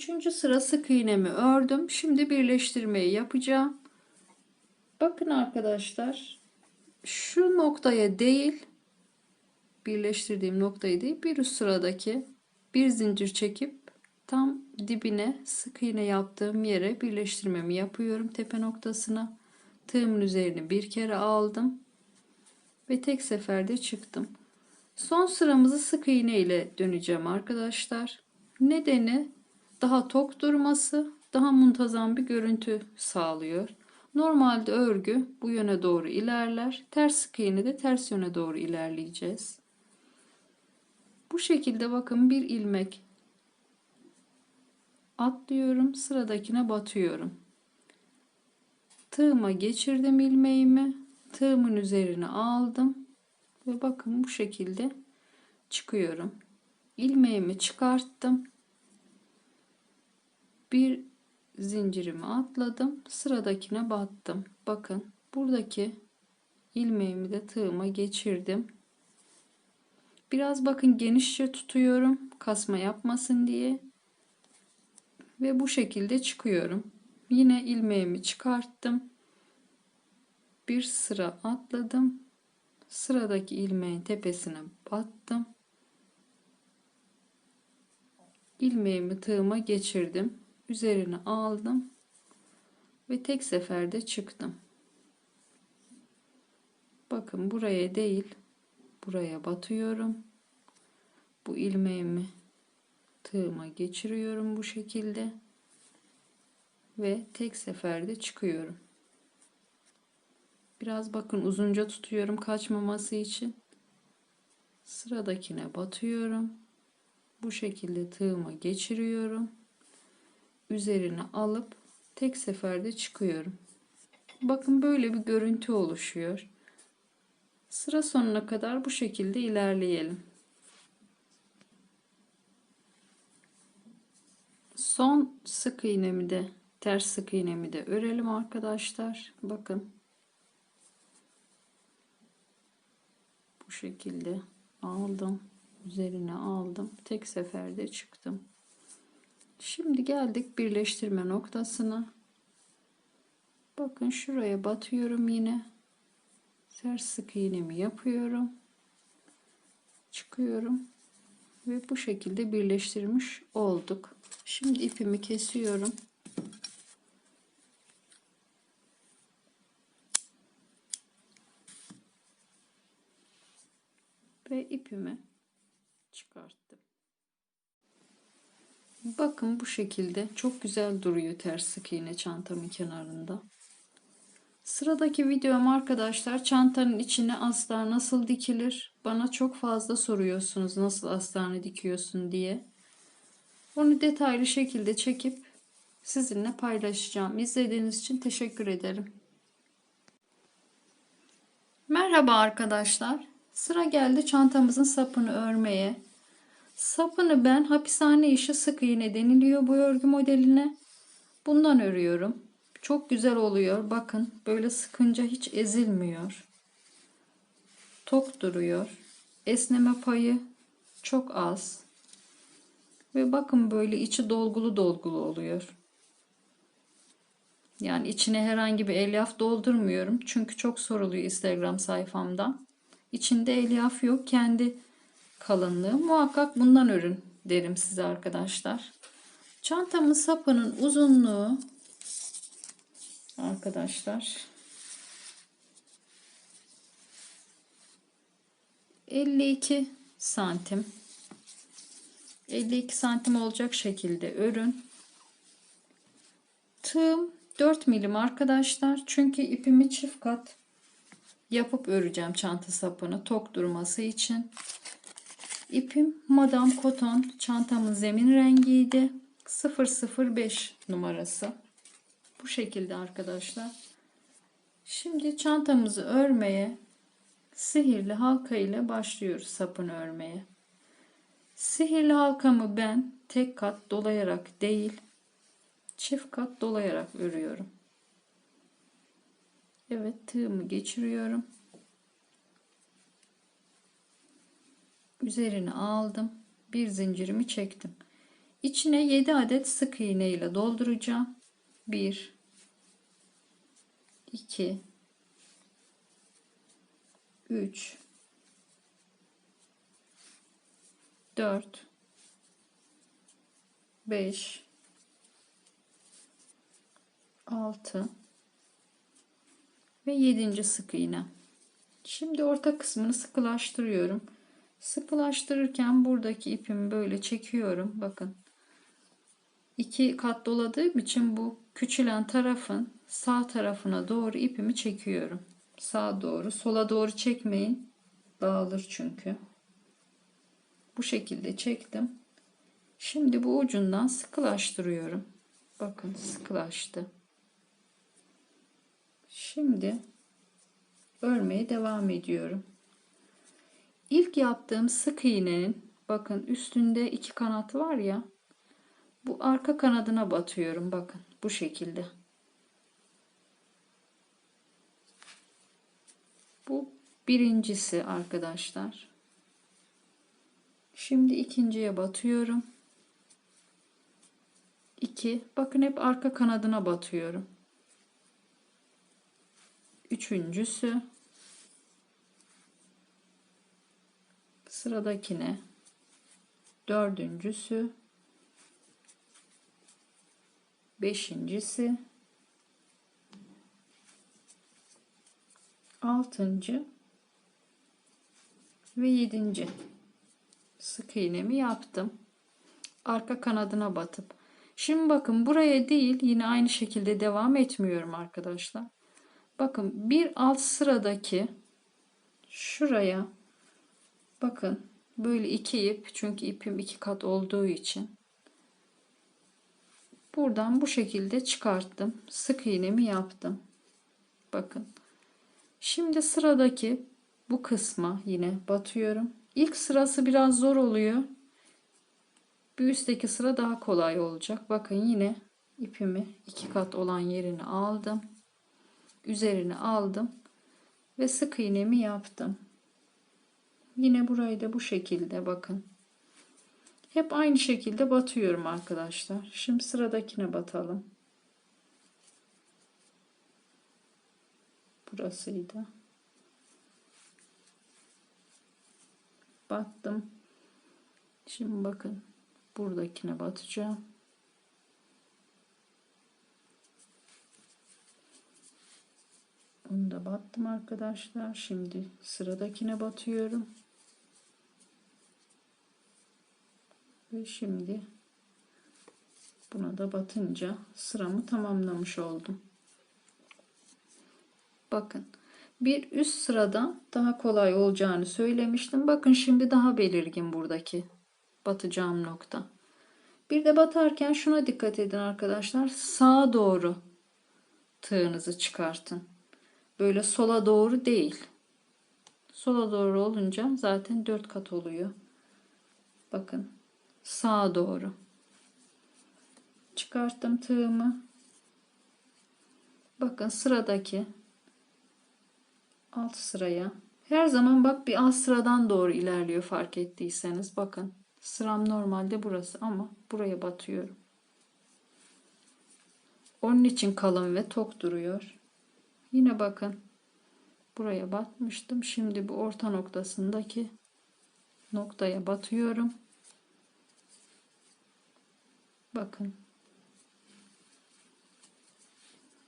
Üçüncü sıra sık iğnemi ördüm. Şimdi birleştirmeyi yapacağım. Bakın arkadaşlar. Şu noktaya değil birleştirdiğim noktayı değil bir üst sıradaki bir zincir çekip tam dibine sık iğne yaptığım yere birleştirmemi yapıyorum tepe noktasına. Tığımın üzerini bir kere aldım ve tek seferde çıktım. Son sıramızı sık iğne ile döneceğim arkadaşlar. Nedeni daha tok durması, daha muntazam bir görüntü sağlıyor. Normalde örgü bu yöne doğru ilerler. Ters sık iğne de ters yöne doğru ilerleyeceğiz. Bu şekilde bakın bir ilmek atlıyorum. Sıradakine batıyorum. Tığıma geçirdim ilmeğimi. Tığımın üzerine aldım. Ve bakın bu şekilde çıkıyorum. İlmeğimi çıkarttım. Bir zincirimi atladım. Sıradakine battım. Bakın buradaki ilmeğimi de tığıma geçirdim. Biraz bakın genişçe tutuyorum. Kasma yapmasın diye. Ve bu şekilde çıkıyorum. Yine ilmeğimi çıkarttım. Bir sıra atladım. Sıradaki ilmeğin tepesine battım. ilmeğimi tığıma geçirdim. Üzerine aldım ve tek seferde çıktım. Bakın buraya değil, buraya batıyorum. Bu ilmeğimi tığıma geçiriyorum bu şekilde ve tek seferde çıkıyorum. Biraz bakın uzunca tutuyorum kaçmaması için. Sıradakine batıyorum. Bu şekilde tığıma geçiriyorum. Üzerine alıp tek seferde çıkıyorum. Bakın böyle bir görüntü oluşuyor. Sıra sonuna kadar bu şekilde ilerleyelim. Son sık iğnemi de ters sık iğnemi de örelim arkadaşlar. Bakın. Bu şekilde aldım. Üzerine aldım. Tek seferde çıktım. Şimdi geldik birleştirme noktasına. Bakın şuraya batıyorum yine. Ters sık iğnemi yapıyorum. Çıkıyorum. Ve bu şekilde birleştirmiş olduk. Şimdi ipimi kesiyorum. Ve ipimi çıkarttım. Bakın bu şekilde çok güzel duruyor ters sık iğne çantamın kenarında. Sıradaki videom arkadaşlar çantanın içine astar nasıl dikilir? Bana çok fazla soruyorsunuz nasıl astarını dikiyorsun diye. Onu detaylı şekilde çekip sizinle paylaşacağım. İzlediğiniz için teşekkür ederim. Merhaba arkadaşlar. Sıra geldi çantamızın sapını örmeye. Sapını ben hapishane işi sık iğne deniliyor bu örgü modeline. Bundan örüyorum. Çok güzel oluyor. Bakın böyle sıkınca hiç ezilmiyor. Tok duruyor. Esneme payı çok az. Ve bakın böyle içi dolgulu dolgulu oluyor. Yani içine herhangi bir elyaf doldurmuyorum. Çünkü çok soruluyor Instagram sayfamda. İçinde elyaf yok. Kendi kalınlığı. Muhakkak bundan örün derim size arkadaşlar. Çantamın sapının uzunluğu arkadaşlar 52 santim 52 santim olacak şekilde örün tığım 4 milim arkadaşlar çünkü ipimi çift kat yapıp öreceğim çanta sapını tok durması için ipim Madame Cotton çantamın zemin rengiydi 005 numarası bu şekilde arkadaşlar. Şimdi çantamızı örmeye sihirli halka ile başlıyoruz sapını örmeye. Sihirli halkamı ben tek kat dolayarak değil çift kat dolayarak örüyorum. Evet tığımı geçiriyorum. Üzerine aldım. Bir zincirimi çektim. İçine 7 adet sık iğne ile dolduracağım. 1 2 3 4 5 6 ve 7. sık iğne. Şimdi orta kısmını sıkılaştırıyorum. Sıkılaştırırken buradaki ipimi böyle çekiyorum. Bakın. iki kat doladığım için bu küçülen tarafın sağ tarafına doğru ipimi çekiyorum. Sağa doğru, sola doğru çekmeyin. Dağılır çünkü. Bu şekilde çektim. Şimdi bu ucundan sıkılaştırıyorum. Bakın sıkılaştı. Şimdi örmeye devam ediyorum. İlk yaptığım sık iğnenin bakın üstünde iki kanat var ya bu arka kanadına batıyorum bakın bu şekilde. Bu birincisi arkadaşlar. Şimdi ikinciye batıyorum. 2 bakın hep arka kanadına batıyorum. Üçüncüsü sıradakine dördüncüsü. Beşincisi. Altıncı. Ve yedinci. Sık iğnemi yaptım. Arka kanadına batıp. Şimdi bakın buraya değil yine aynı şekilde devam etmiyorum arkadaşlar. Bakın bir alt sıradaki şuraya bakın böyle iki ip çünkü ipim iki kat olduğu için. Buradan bu şekilde çıkarttım. Sık iğnemi yaptım. Bakın. Şimdi sıradaki bu kısma yine batıyorum. İlk sırası biraz zor oluyor. Bir üstteki sıra daha kolay olacak. Bakın yine ipimi iki kat olan yerini aldım. Üzerine aldım ve sık iğnemi yaptım Yine burayı da bu şekilde bakın. Hep aynı şekilde batıyorum arkadaşlar. Şimdi sıradakine batalım. Burasıydı. Battım. Şimdi bakın buradakine batacağım. Onu da battım arkadaşlar. Şimdi sıradakine batıyorum. Şimdi buna da batınca sıramı tamamlamış oldum. Bakın bir üst sırada daha kolay olacağını söylemiştim. Bakın şimdi daha belirgin buradaki batacağım nokta. Bir de batarken şuna dikkat edin arkadaşlar. Sağa doğru tığınızı çıkartın. Böyle sola doğru değil. Sola doğru olunca zaten dört kat oluyor. Bakın sağa doğru. Çıkarttım tığımı. Bakın sıradaki alt sıraya. Her zaman bak bir alt sıradan doğru ilerliyor fark ettiyseniz. Bakın sıram normalde burası ama buraya batıyorum. Onun için kalın ve tok duruyor. Yine bakın buraya batmıştım. Şimdi bu orta noktasındaki noktaya batıyorum. Bakın.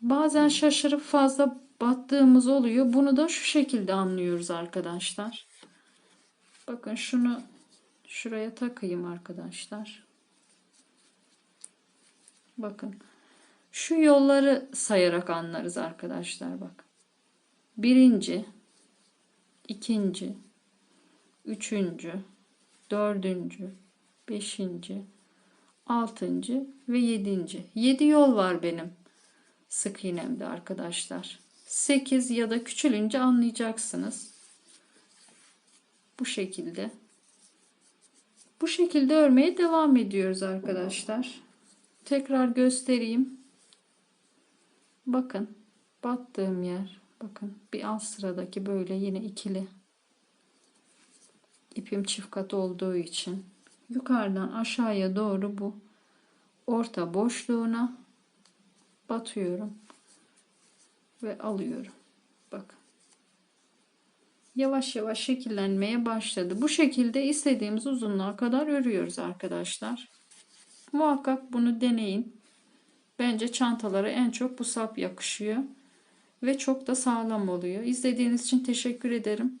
Bazen şaşırıp fazla battığımız oluyor. Bunu da şu şekilde anlıyoruz arkadaşlar. Bakın şunu şuraya takayım arkadaşlar. Bakın. Şu yolları sayarak anlarız arkadaşlar bak. Birinci, ikinci, üçüncü, dördüncü, beşinci, altıncı ve yedinci. Yedi yol var benim sık iğnemde arkadaşlar. Sekiz ya da küçülünce anlayacaksınız. Bu şekilde. Bu şekilde örmeye devam ediyoruz arkadaşlar. Tekrar göstereyim. Bakın battığım yer. Bakın bir alt sıradaki böyle yine ikili. ipim çift kat olduğu için yukarıdan aşağıya doğru bu orta boşluğuna batıyorum ve alıyorum. Bakın. Yavaş yavaş şekillenmeye başladı. Bu şekilde istediğimiz uzunluğa kadar örüyoruz arkadaşlar. Muhakkak bunu deneyin. Bence çantalara en çok bu sap yakışıyor ve çok da sağlam oluyor. İzlediğiniz için teşekkür ederim.